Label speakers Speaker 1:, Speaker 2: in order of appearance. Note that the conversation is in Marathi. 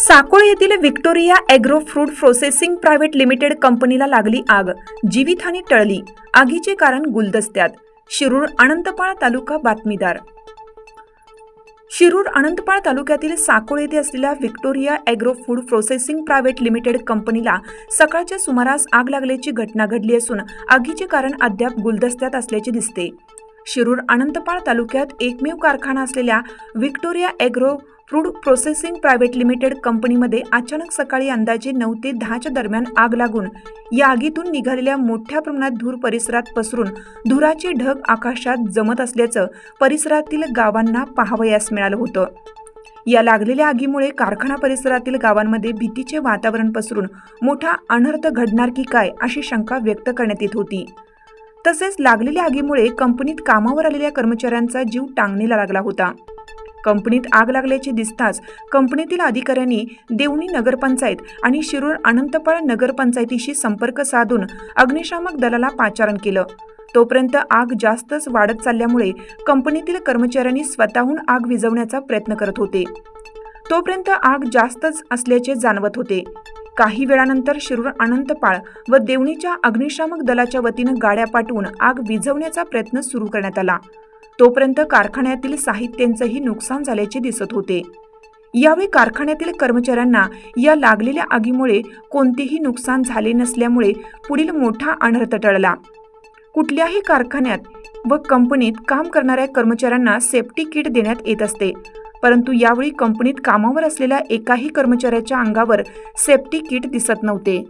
Speaker 1: साकोळ येथील Victoria agro fruit processing private limited कंपनीला लागली आग. जीवितहानी टळली. आगीचे कारण गुलदस्त्यात. शिरूर अनंतपाळ तालुका बातमीदार. शिरूर अनंतपाळ तालुक्यातील साकोळ येथे असलेल्या Victoria agro food processing private limited कंपनीला सकाळच्या सुमारास आग लागल्याची घटना घडली असून आगीचे कारण अद्याप गुलदस्त्यात असल्याचे दिसते. शिरूर अनंतपाळ तालुक्यात एकमेव कारखाना असलेल्या Victoria agro food processing private limited कंपनीमध्ये अचानक सकाळी अंदाजे नऊ ते दहाच्या दरम्यान आग लागून या आगीतून निघालेल्या मोठ्या प्रमाणात धूर परिसरात पसरून धुराचे ढग आकाशात जमत असल्याचं परिसरातील गावांना पाहावयास मिळालं होतं. या लागलेल्या आगीमुळे कारखाना परिसरातील गावांमध्ये भीतीचे वातावरण पसरून मोठा अनर्थ घडणार की काय अशी शंका व्यक्त करण्यात येत होती. तसेच लागलेल्या आगीमुळे कंपनीत कामावर आलेल्या कर्मचाऱ्यांचा जीव टांगणीला लागला होता. कंपनीत आग लागल्याचे दिसताच कंपनीतील अधिकाऱ्यांनी देवणी नगरपंचायत आणि शिरूर अनंतपाळ नगरपंचायतीशी संपर्क साधून अग्निशामक दलाला पाचारण केलं. तोपर्यंत आग जास्तच वाढत चालल्यामुळे कंपनीतील कर्मचाऱ्यांनी स्वतःहून आग विझवण्याचा प्रयत्न करत होते. तोपर्यंत आग जास्तच असल्याचे जाणवत होते. काही वेळानंतर शिरूर अनंतपाळ व देवणीच्या अग्निशामक दलाच्या वतीनं गाड्या पाठवून आग विझवण्याचा प्रयत्न सुरू करण्यात आला. तोपर्यंत कारखान्यातील साहित्यांचंही नुकसान झाल्याचे दिसत होते. यावेळी कारखान्यातील कर्मचाऱ्यांना या लागलेल्या आगीमुळे कोणतेही नुकसान झाले नसल्यामुळे पुढील मोठा अनर्थ टळला. कुठल्याही कारखान्यात व कंपनीत काम करणाऱ्या कर्मचाऱ्यांना सेफ्टी किट देण्यात येत असते. परंतु यावेळी कंपनीत कामावर असलेल्या एकाही कर्मचाऱ्याच्या अंगावर सेफ्टी किट दिसत नव्हते.